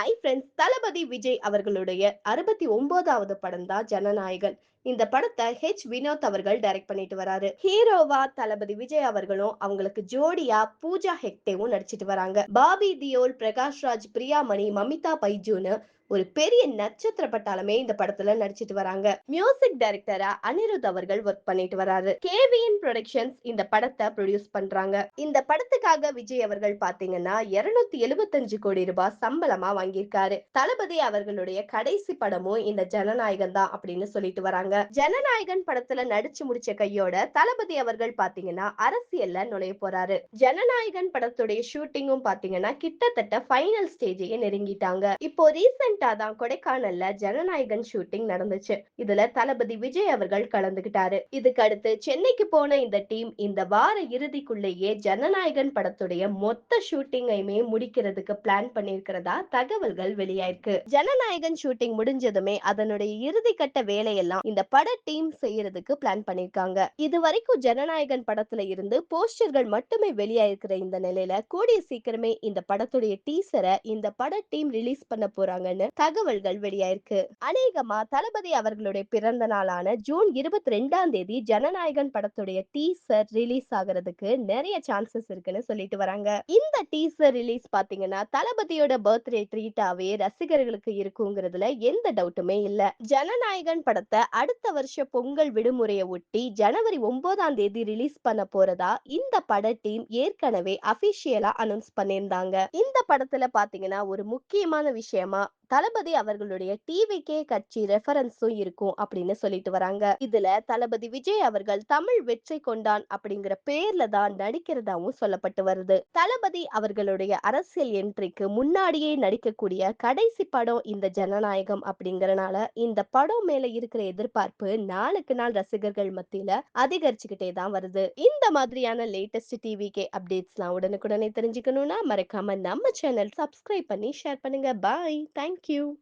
Hi friends தளபதி விஜய் அவர்களுடைய அறுபத்தி ஒன்பதாவது படம் தான் ஜனநாயகன். இந்த படத்தை ஹெச் வினோத் அவர்கள் டைரக்ட் பண்ணிட்டு வராரு. ஹீரோவா தளபதி விஜய் அவர்களும் அவங்களுக்கு ஜோடியா பூஜா ஹெக்டேவும் நடிச்சிட்டு வராங்க. பாபி தியோல் பிரகாஷ் ராஜ் பிரியாமணி மமிதா பைஜூன்னு ஒரு பெரிய நட்சத்திர பட்டாளமே இந்த படத்துல நடிச்சிட்டு வராங்க. மியூசிக் டைரக்டரா அனிருத் அவர்கள் ஒர்க் பண்ணிட்டு வராரு. கேவிஎன் ப்ரொடக்ஷன்ஸ் இந்த படத்தை ப்ரொடியூஸ் பண்றாங்க. இந்த படத்துக்காக விஜய் அவர்கள் பாத்தீங்கன்னா இருநூத்தி எழுபத்தஞ்சு கோடி ரூபாய் சம்பளமா வாங்கியிருக்காரு. தளபதி அவர்களுடைய கடைசி படமும் இந்த ஜனநாயகன் தான் அப்படின்னு சொல்லிட்டு வராங்க. ஜனநாயகன் படத்துல நடிச்சு முடிச்ச கையோட தளபதி அவர்கள் பாத்தீங்கன்னா அரசியல்ல நுழைய போறாரு. ஜனநாயகன் படத்துடைய ஷூட்டிங்கும் பாத்தீங்கன்னா கிட்டத்தட்ட ஃபைனல் ஸ்டேஜையே நெருங்கிட்டாங்க. இப்போ ரீசெண்டா தான் கொடைக்கானல்ல ஜனநாயகன் ஷூட்டிங் நடந்துச்சு. இதுல தளபதி விஜய் அவர்கள் கலந்துகிட்டாரு. இதுக்கு அடுத்து சென்னைக்கு போன இந்த டீம் இந்த வார இறுதிக்குள்ளேயே ஜனநாயகன் படத்துடைய மொத்த ஷூட்டிங்கையுமே முடிக்கிறதுக்கு பிளான் பண்ணிருக்கிறதா தகவல்கள் வெளியாயிருக்கு. ஜனநாயகன் ஷூட்டிங் முடிஞ்சதுமே அதனுடைய இறுதி கட்ட வேலையெல்லாம் இந்த பட டீம் செய்யறதுக்கு பிளான் பண்ணிருக்காங்க இது வரைக்கும் ஜனநாயகன் படத்துல இருந்து போஸ்டர்கள் மட்டுமே வெளியாயிருக்கிற இந்த நிலையில கூடிய சீக்கிரமே இந்த படத்துடைய டீசரை இந்த பட டீம் ரிலீஸ் பண்ண போறாங்கன்னு தகவல்கள் வெளியாயிருக்கு. அநேகமா தளபதி அவர்களுடைய பிறந்த நாளான ஜூன் இருபத்தி ரெண்டாம் தேதி ஜனநாயகன் படத்துடைய டீசர் ரிலீஸ் ஆகுறதுக்கு நிறைய சான்சஸ் இருக்குன்னு சொல்லிட்டு வராங்க. இந்த டீசர் ரிலீஸ் பாத்தீங்கன்னா தளபதியோட பர்த்டே ட்ரீட்டாவே ரசிகர்களுக்கு இருக்குங்கிறதுல எந்த டவுட்டுமே இல்ல. ஜனநாயகன் படத்தை அடுத்த வருஷ பொங்கல் விடுமுறையை ஒட்டி ஜனவரி ஒன்பதாம் தேதி ரிலீஸ் பண்ண போறதா இந்த பட டீம் ஏற்கனவே அபிஷியலா அனௌன்ஸ் பண்ணியிருந்தாங்க. இந்த படத்துல பாத்தீங்கன்னா ஒரு முக்கியமான விஷயமா தளபதி அவர்களுடைய டிவிகே கட்சி ரெஃபரன்ஸும் இருக்கும் அப்படின்னு சொல்லிட்டு வராங்க. இதுல தளபதி விஜய் அவர்கள் தமிழ் வெற்றி கொண்டான் அப்படிங்கிற பேர்ல தான் நடிக்கிறதாவும் சொல்லப்பட்டு வருது. தளபதி அவர்களுடைய அரசியல் என்ட்ரிக்கு முன்னாடியே நடிக்கக்கூடிய கடைசி படம் இந்த ஜனநாயகம் அப்படிங்கறனால இந்த படம் மேல இருக்கிற எதிர்பார்ப்பு நாளுக்கு நாள் ரசிகர்கள் மத்தியில அதிகரிச்சுக்கிட்டே தான் வருது. இந்த மாதிரியான லேட்டஸ்ட் டிவிகே அப்டேட்ஸ்லாம் உடனுக்குடனே தெரிஞ்சுக்கணும்னா மறக்காம நம்ம சேனல் சப்ஸ்கிரைப் பண்ணி ஷேர் பண்ணுங்க. Bye thank you Thank you.